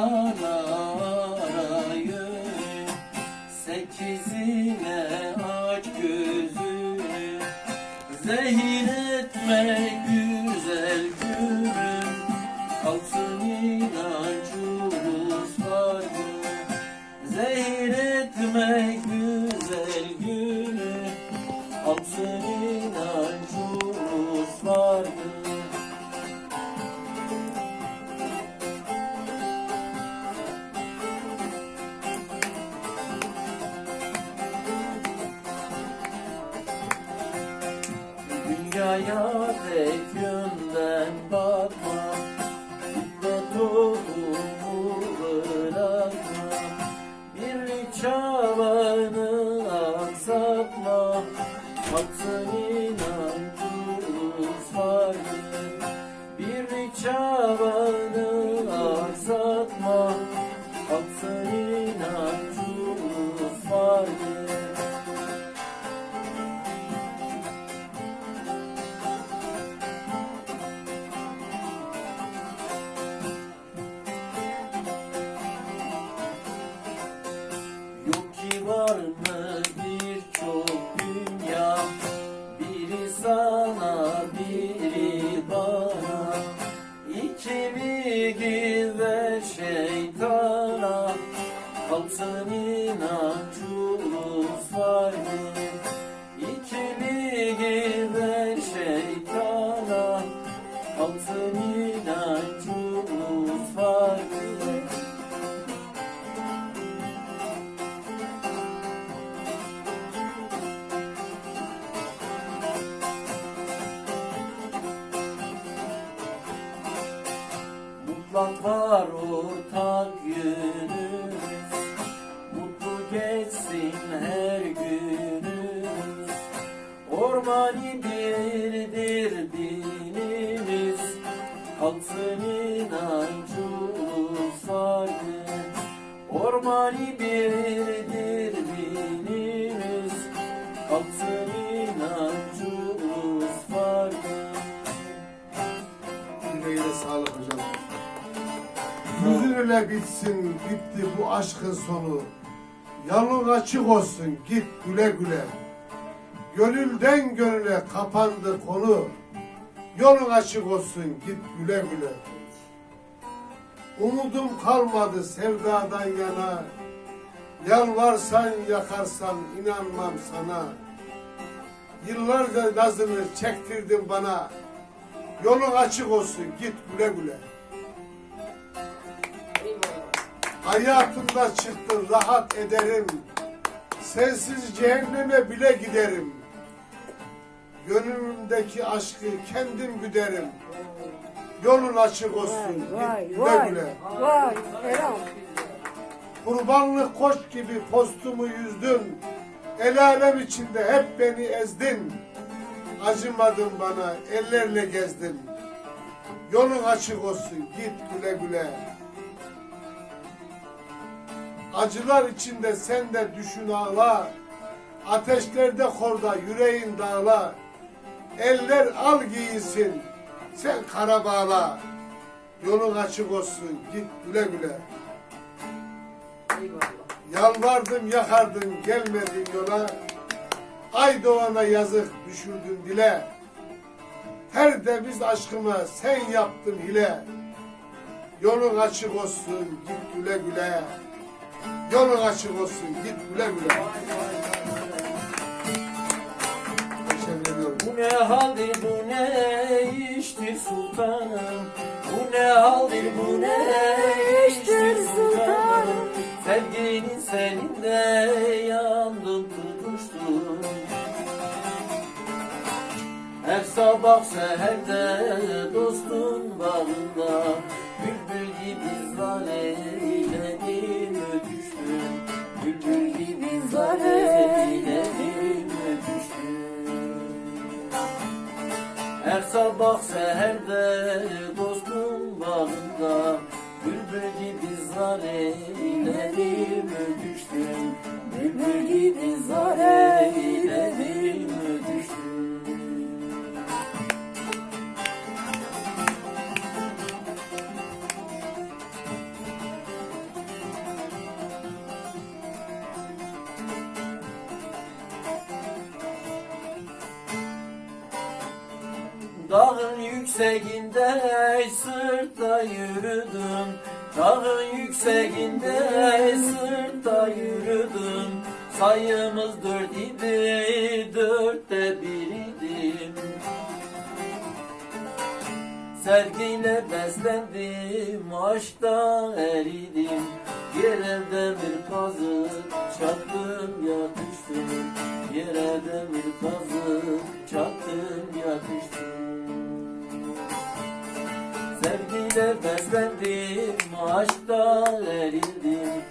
na Tek yönden bakma Ve tohumu bırakma Bir çabanı aksatma Aksın inancımız Geçsin her günümüz Ormani birdir dinimiz Kalsın inancımız vardır Ormani birdir dinimiz Kalsın inancımız vardır Yüreğine sağlık hocam. Hüzünle bitsin, bitti bu aşkın sonu. Yolun açık olsun, git güle güle. Gönülden gönüle kapandı konu. Yolun açık olsun, git güle güle. Umudum kalmadı sevdadan yana. Yalvarsan yakarsan inanmam sana. Yıllarca nazını çektirdin bana. Yolun açık olsun, git güle güle. Hayatımda çıktın, rahat ederim. Sensiz cehenneme bile giderim. Gönlümdeki aşkı kendim güderim. Yolun açık olsun, Vay git güle vay güle. vay Erol. Kurbanlık koç gibi postumu yüzdün. El alem içinde hep beni ezdin. Acımadın bana, ellerle gezdin. Yolun açık olsun, git güle güle. Acılar içinde sen de düşün ağla. Ateşlerde korda yüreğin dağla. Eller al giyinsin, sen kara bağla. Yolun açık olsun, git güle güle. Yalvardım yakardım gelmedin yola Ay doğana yazık düşürdün dile Her demiz aşkıma sen yaptın hile Yolun açık olsun git güle güle Yolun açık olsun git güle güle. Bu ne haldir bu ne iştir sultanım? Bu ne haldir bu ne iştir sultanım? Sevginin selinde yandım tutuştum Her sabah seherde sabah seherde dostum bağında Bülbül gibi zar eyledim öpüştüm Bülbül gibi zar eyledim yükseğinde sırtta yürüdüm. Dağın yükseğinde sırtta yürüdüm. Sayımız dört idi, dörtte biriydim Sevgiyle beslendim, aşkta eridim. Yere demir kazık çaktım yatıştım. Yere demir kazık çaktım yatıştım. Sevgiyle beslendim, aşkta erildim.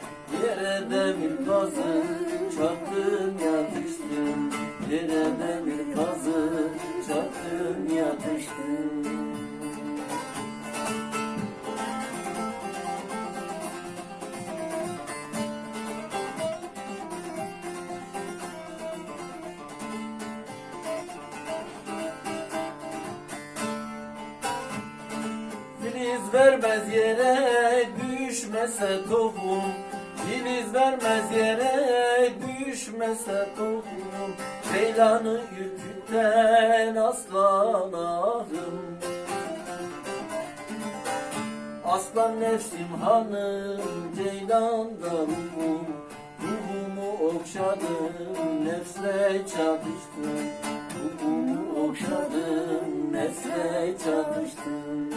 Yere demir kazık çaktım yatıştım. Yere demir kazık çaktım yatıştım Filiz vermez yere düşmese tohum. Filiz vermez yere düşmese tohum. Ceylanı ürküten aslan ahım Aslan nefsim hanım ceylan da ruhum Ruhumu okşadım nefsle çatıştım. Ruhumu okşadım nefsle çatıştım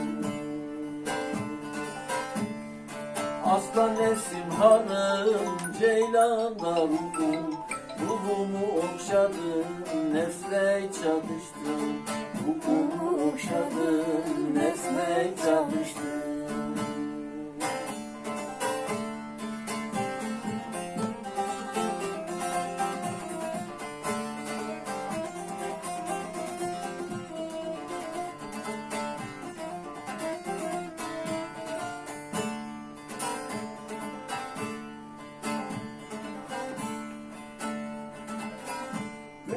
Aslan nefsim hanım ceylan da ruhum Ruhumu okşadım nefsle çatıştım Ruhumu okşadım nefsle çatıştım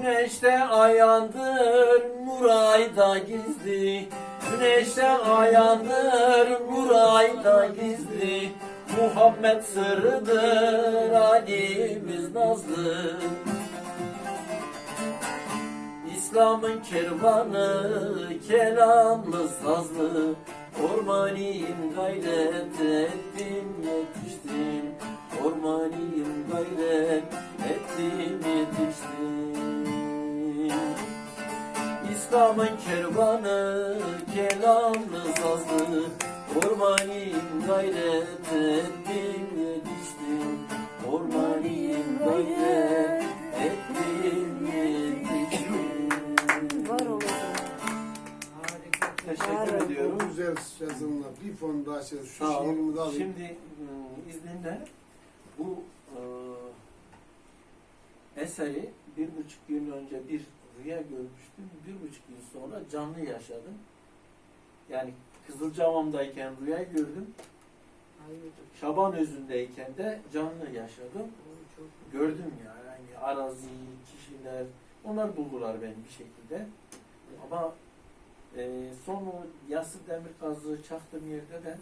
Güneşte ayandır, Nuray'da gizli. Güneşte ayandır, Nuray'da gizli. Muhammed sırrıdır, Ali'miz nazlı. İslam'ın kervanı, kelamlı sazlı. Ormaniyim gayret ettim yetiştim. Ormaniyim gayret ettim İslam'ın kervanı, kelamlı sazlı. Ormaniyim gayret ettim yetiştim. Ormaniyim gayret ettim yetiştim. Var olacak. Teşekkür ediyorum. O güzel yazınla bir fon daha şey, şu Sağ şiirimi de alayım. Şimdi ıı, izninle bu ıı, eseri bir buçuk yıl önce bir rüya görmüştüm. Bir buçuk yıl sonra canlı yaşadım. Yani Kızılcamam'dayken rüya gördüm. Şaban özündeyken de canlı yaşadım. Gördüm ya yani arazi, kişiler, onlar buldular beni bir şekilde. Ama e, son o yassı demir kazığı çaktığım yerde de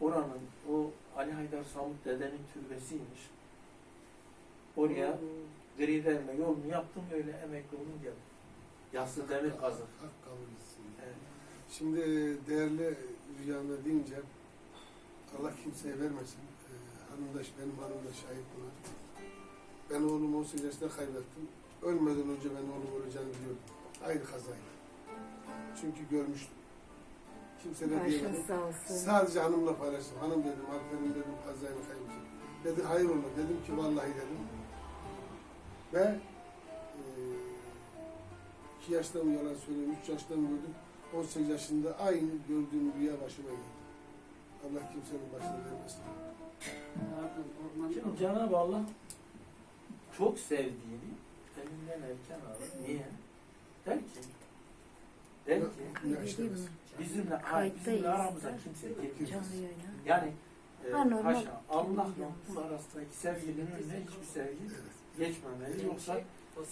oranın o Ali Haydar Samut dedenin türbesiymiş. Oraya gri derme yolunu yaptım öyle emekli olun geldim. Yassı demir kazık. Hak kabul etsin. Evet. Şimdi değerli rüyamda deyince Allah kimseye vermesin. Ee, hanımdaş, benim hanım da şahit buna. Ben oğlumu 18 yaşında kaybettim. Ölmeden önce ben oğlum öleceğini biliyordum. Aynı kazayla. Çünkü görmüştüm. Kimse de diyemedim. sağ olsun. Sadece hanımla paylaştım. Hanım dedim, aferin dedim, kazayla kaybettim. Dedi hayır olur. Dedim ki vallahi dedim. Ve e, iki yaşta mı yalan söylüyorum, üç yaşta mı gördüm. 18 yaşında aynı gördüğüm rüya başıma geldi. Allah kimsenin başına vermesin. Şimdi Cenab-ı Allah çok sevdiğini elinden erken alır. Niye? Der ki, der ki Ne yaşarız? bizimle, Kayıttayız. bizimle aramıza kimse girmez. Yani e, Ha, normal. haşa Allah'la kul arasındaki sevginin önüne hiçbir sevgi geçmemeli. Yoksa sevgi